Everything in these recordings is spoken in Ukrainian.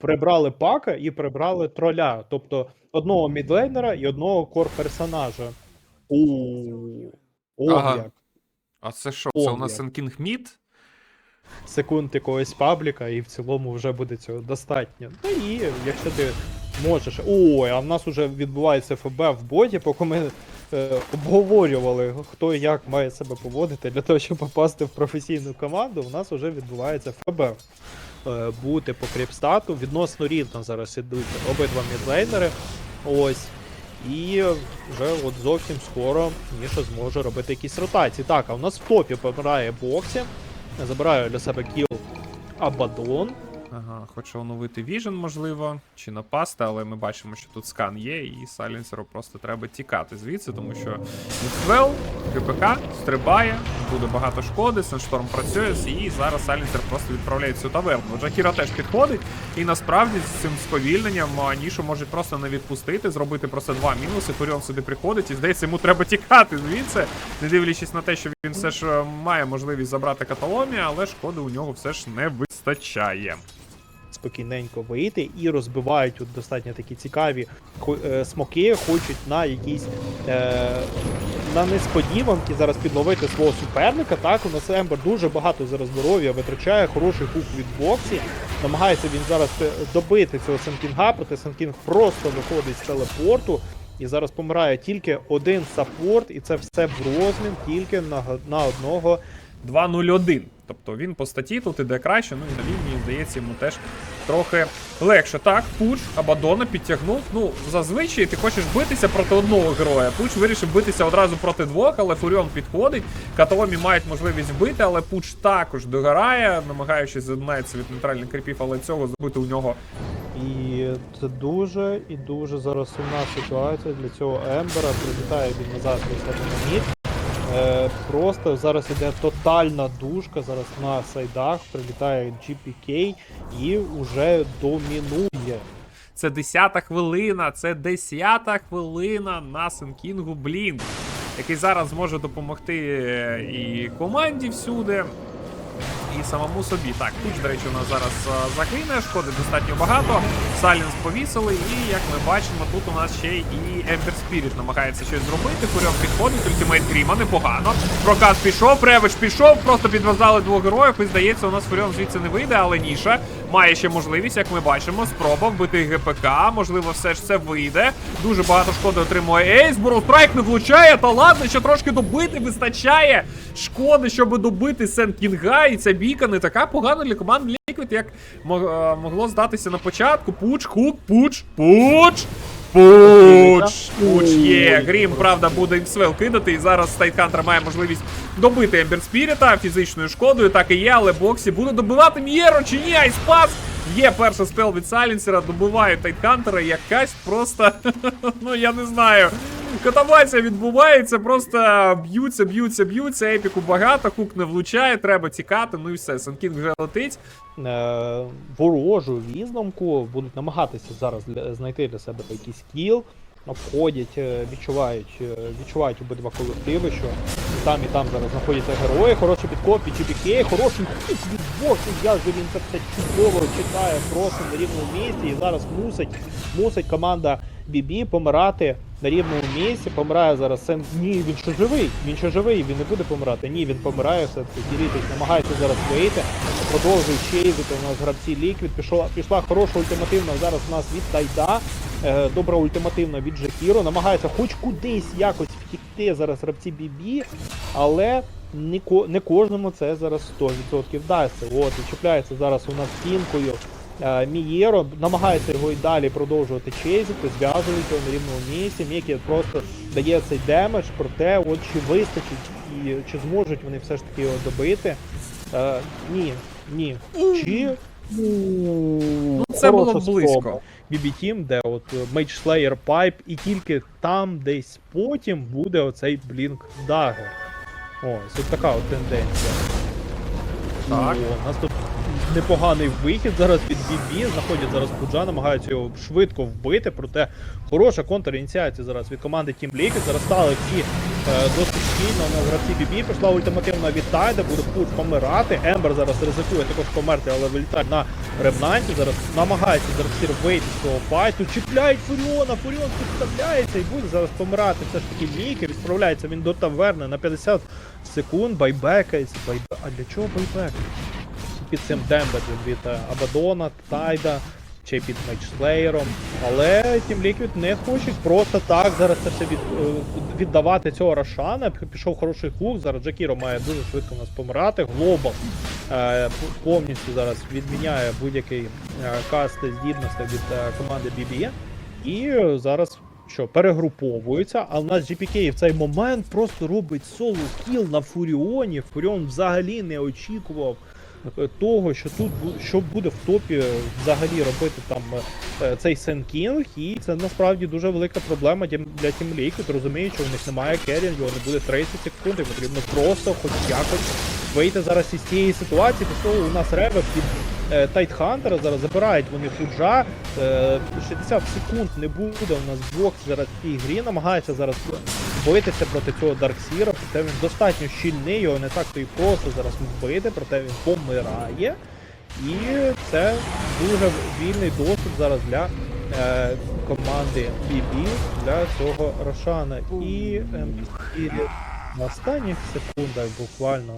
прибрали пака і прибрали троля. Тобто одного мідлейнера і одного кор-персонажа. О, О, Ага. А це що? Це у нас як. Енкінг Мід? секунд якогось пабліка, і в цілому вже буде цього достатньо. Ну і якщо ти можеш. Ой, а в нас вже відбувається ФБ в боті, поки ми е, обговорювали, хто і як має себе поводити для того, щоб попасти в професійну команду. У нас вже відбувається ФБ. Е, бути по кріпстату відносно рівно зараз ідуть обидва мідлейнери. Ось. І вже от зовсім скоро Міша зможе робити якісь ротації. Так, а у нас в топі помирає боксі. Забираю для себе кіл Абадон. Ага, хоче оновити Vision, можливо, чи напасти, але ми бачимо, що тут скан є, і Сайленсеру просто треба тікати звідси, тому що Міквел, КПК стрибає, буде багато шкоди, Сеншторм працює, і зараз Сайленсер просто відправляє цю таверну. Джакіра теж підходить, і насправді з цим сповільненням а, Нішу можуть просто не відпустити, зробити просто два мінуси. Фуріон сюди приходить, і здається, йому треба тікати звідси, не дивлячись на те, що він все ж е, має можливість забрати каталомі, але шкоди у нього все ж не вистачає. Спокійненько вийти і розбивають тут достатньо такі цікаві е, смоки, хочуть на якісь е, на несподіванки зараз підловити свого суперника. Так, у нас Ембер дуже багато зараз здоров'я витрачає, хороший хук від боксі. Намагається він зараз е, добити цього Сенкінга, проте Сенкінг просто виходить з телепорту. І зараз помирає тільки один саппорт, і це все в розмін тільки на, на одного 2-0-1. Тобто він по статті тут іде краще, ну і на лінії, здається, йому теж трохи легше. Так, Пуч Абадона підтягнув. Ну, зазвичай ти хочеш битися проти одного героя. Пуч вирішив битися одразу проти двох, але Фуріон підходить. Каталомі мають можливість бити, але Пуч також догорає, намагаючись задинається від нейтральних кріпів, але цього зробити у нього І це дуже і дуже зараз сумна ситуація для цього Ембера. Прилітає він назад на мід. Е, просто зараз іде тотальна душка. Зараз на сайдах прилітає GPK і вже домінує. Це 10-та хвилина, це 10-та хвилина на Сенкінгу Блін, який зараз зможе допомогти е, і команді всюди, і самому собі. Так, Туч, до речі, у нас зараз е, загине, шкоди достатньо багато. Салінс повісили, і як ми бачимо, тут у нас ще і Ембер Спіріт намагається щось зробити. Фуріон підходить, ультимейт Гріма, непогано. Прокат пішов, Ревич пішов, просто підв'язали двох героїв. І здається, у нас Фуріон звідси не вийде, але Ніша має ще можливість, як ми бачимо, спроба вбити ГПК. Можливо, все ж це вийде. Дуже багато шкоди отримує Ейс. Страйк не влучає. Та ладно, ще трошки добити вистачає. Шкоди, щоб добити Сен Кінга. І ця бійка не така погана для команди Liquid, як е, могло здатися на початку. Пуч, хук, пуч, пуч. Пуч! Пуч є. Грім, правда, буде інсвел кидати. І зараз Стайтхантер має можливість добити Ембер Спіріта фізичною шкодою. Так і є, але Боксі буде добивати М'єро чи ні? Айспас! Є перший спел від Сайленсера, добиває Тайтхантера. Якась просто. ну я не знаю. Катавація відбувається, просто б'ються, б'ються, б'ються. Епіку багато, хук не влучає, треба тікати. Ну і все. Санкінг вже летить. Е, ворожу візламку будуть намагатися зараз знайти для себе якийсь кіл. Обходять, е, відчувають, е, відчувають обидва колективи, що там, і там зараз знаходяться герої. Хороший підкоп від GPK, хороший хід від боксу. Я ж він це все чудово читає просто на рівному місці. І зараз мусить, мусить команда BB помирати на рівному місці. Помирає зараз Сен. Ні, він ще живий. Він ще живий, він не буде помирати. Ні, він помирає все-таки. Кірітик намагається зараз вийти. Продовжує чейзити у нас гравці Ліквід. Пішла, пішла хороша ультимативна зараз у нас від Тайда. Е, добра ультимативна від Жекіро. Намагається хоч кудись якось втікти зараз гравці BB, але не, кожному це зараз 100% вдасться. От, і чіпляється зараз у нас стінкою. Е, Мієро намагається його і далі продовжувати чейзити, зв'язують його на рівному місці. Мікі просто дає цей демедж, проте от чи вистачить і чи зможуть вони все ж таки його добити. Е, ні, ні. Чи ну, це було близько. BB Team, де от Mage Slayer Pipe, і тільки там десь потім буде оцей Blink Dagger. Ось, от така от тенденція. Так. О, у нас тут непоганий вихід зараз від BB, знаходять зараз Пуджа, намагаються його швидко вбити, проте хороша контрініціація зараз від команди Team Liquid. Зараз стали всі е, досить щільно на гравці Бібі. Пішла ультимативна від Тайда, буде пуш помирати. Ембер зараз ризикує також померти, але вилітає на ревнанті. Зараз намагається зараз вийти з цього файту. Чіпляють Фуріона, Фуріон підставляється і буде зараз помирати. Все ж таки Міки. Відправляється він до таверни на 50 секунд. Байбекається. Байбе... А для чого байбек? Під цим дембеджем від е, Абадона, Тайда. Чи під Мейджслеєром, але Team Liquid не хочуть просто так зараз це все від, е, віддавати цього Рошана. Пішов хороший хук, зараз Джакіро має дуже швидко нас помирати. Глобал е, повністю зараз відміняє будь-який е, каст здібностей від команди BB. І зараз що, перегруповуються, а в нас GPK в цей момент просто робить соло кіл на Фуріоні. Фуріон взагалі не очікував того, що тут що буде в топі е, взагалі робити там е, цей Сен Кінг, і це насправді дуже велика проблема для Team Liquid, розуміючи що в них немає керінгу, не буде 30 секунд, і потрібно просто хоч якось вийти зараз із цієї ситуації. Після того у нас реве під е, Тайтхантера, зараз забирають вони фуджа, е, 60 секунд не буде у нас бокс зараз в цій грі, намагається зараз битися проти цього Дарксіра, проте він достатньо щільний, його не так то і просто зараз вбити, проте він помирає. І це дуже вільний доступ зараз для е, команди BB для цього Рошана. І, е, і на останніх секундах буквально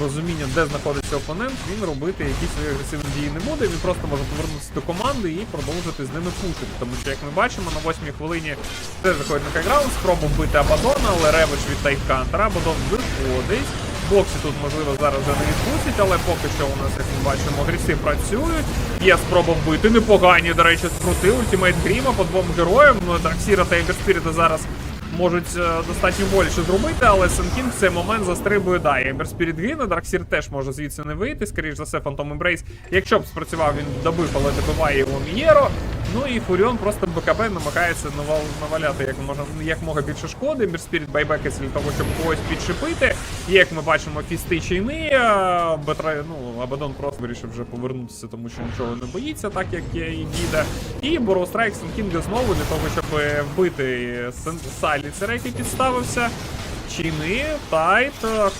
розуміння, де знаходиться опонент, він робити якісь свої агресивні дії не буде. Він просто може повернутися до команди і продовжити з ними пушити. Тому що, як ми бачимо, на восьмій хвилині теж заходить на хайграунд, спроба вбити Абадона, але ревич від Тайфкантера. Абадон виходить. Боксі тут, можливо, зараз вже не відпустять, але поки що у нас, як ми бачимо, гріси працюють. Є спроба вбити. Непогані, до речі, скрути. Ультимейт Гріма по двом героям. Ну, Дарксіра та Емберспіріта зараз можуть е, достатньо більше зробити, але Сенкін в цей момент застрибує. Да, Ембер Спіріт гине, Дарксір теж може звідси не вийти. Скоріш за все, Фантом Ембрейс. Якщо б спрацював, він добив, але добиває його Мієро. Ну і Фуріон просто БКБ намагається навал, наваляти як можна як мога більше шкоди. Ембер Спіріт для того, щоб когось підшипити. І як ми бачимо, фісти чайни, а, ну, Абадон просто вирішив вже повернутися, тому що нічого не боїться, так як є і діда. І Боро Страйк Сенкінга знову для того, щоб е, вбити Сайліцера, який підставився. Чини, Тайт,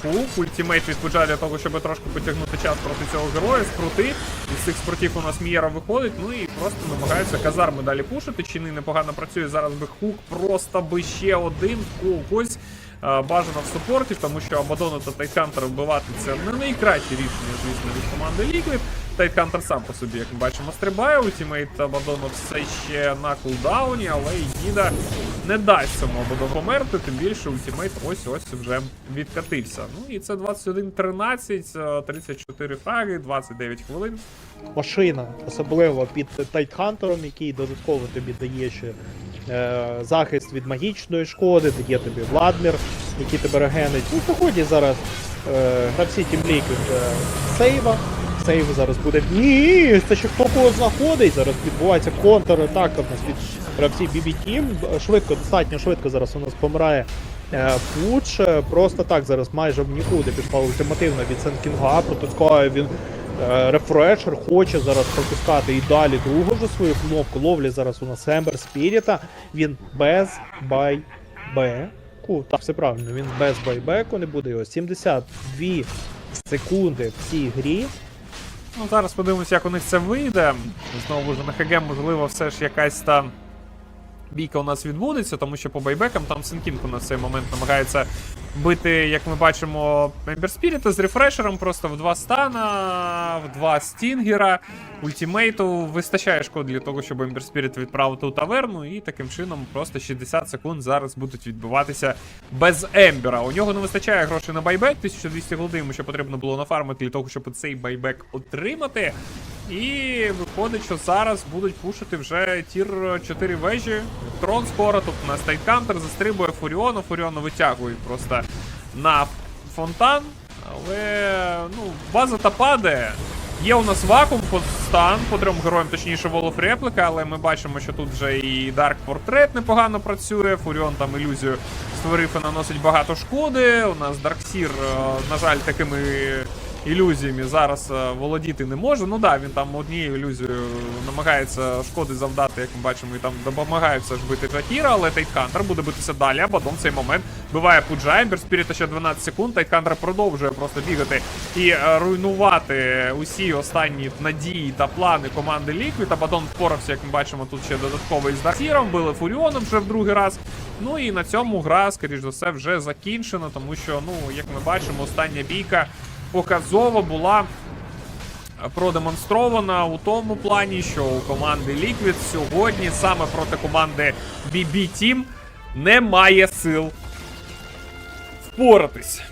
Хук, ультимейт від для того, щоб трошки потягнути час проти цього героя, скрути. Із цих спортів у нас Мієра виходить, ну і просто намагаються казарми далі пушити. Чини непогано працює. Зараз би Хук просто би ще один когось. е, Бажано в супорті, тому що Абадону та Тайтхантера вбивати це не найкраще рішення, звісно, від команди Liquid. Тайтхантер сам по собі, як ми бачимо, стрибає. Ультимейт Абадону все ще на кулдауні, але Їда не дасть Абадону померти, тим більше ультимейт ось-ось вже відкатився. Ну і це 21-13, е, 34 фраги, 29 хвилин. машина, особливо під Тайтхантером, який додатково тобі дає ще е, захист від магічної шкоди, дає тобі Владмір, який тебе регенить. Ну, поході зараз е, гравці Liquid е, сейва. Сейв зараз буде. Ні, це ще хто кого знаходить. Зараз відбувається контратака в нас від гравців BB Team. Швидко, достатньо швидко зараз у нас помирає е, Пуч. Просто так зараз майже в нікуди пішла ультимативно від Сенкінга. Протискає він е, рефрешер, хоче зараз протискати і далі другу вже свою кнопку. Ловлі зараз у нас Ембер Спіріта. Він без байбеку. Так, все правильно, він без байбеку не буде його. 72 секунди в цій грі. Ну, зараз подивимося, як у них це вийде. Знову ж на ХГ, можливо, все ж якась та бійка у нас відбудеться, тому що по байбекам там Сенкінг у нас в цей момент намагається бити, як ми бачимо, Ембер Спіріта з рефрешером просто в два стана, в два стінгера. Ультімейту вистачає шкод для того, щоб Ембер Спіріт відправити у таверну, і таким чином просто 60 секунд зараз будуть відбиватися без Ембера. У нього не вистачає грошей на байбек, 1200 голди йому ще потрібно було нафармити для того, щоб цей байбек отримати. І виходить, що зараз будуть пушити вже тір 4 вежі. Трон скоро, тут у нас Тайткантер застрибує Фуріону, Фуріону витягують просто на фонтан. Але ну, база та падає. Є у нас вакуум по стан по трьом героям, точніше Волоф реплика, але ми бачимо, що тут вже і Dark Portrait непогано працює. Фуріон там ілюзію створив і наносить багато шкоди. У нас Дарксір, е, на жаль, такими ілюзіями зараз е, володіти не може. Ну да, він там однією ілюзією намагається шкоди завдати, як ми бачимо, і там допомагає все ж бити Джакіра, але Тайтхантер буде битися далі. Абадон в цей момент биває Пуджа, Ембер Спіріта ще 12 секунд. Тайтхантер продовжує просто бігати і е, руйнувати усі останні надії та плани команди Liquid. Абадон впорався, як ми бачимо, тут ще додатково із Дарсіром, били Фуріоном вже в другий раз. Ну і на цьому гра, скоріш за все, вже закінчена, тому що, ну, як ми бачимо, остання бійка показово була продемонстрована у тому плані, що у команди Liquid сьогодні саме проти команди BB Team немає сил впоратись.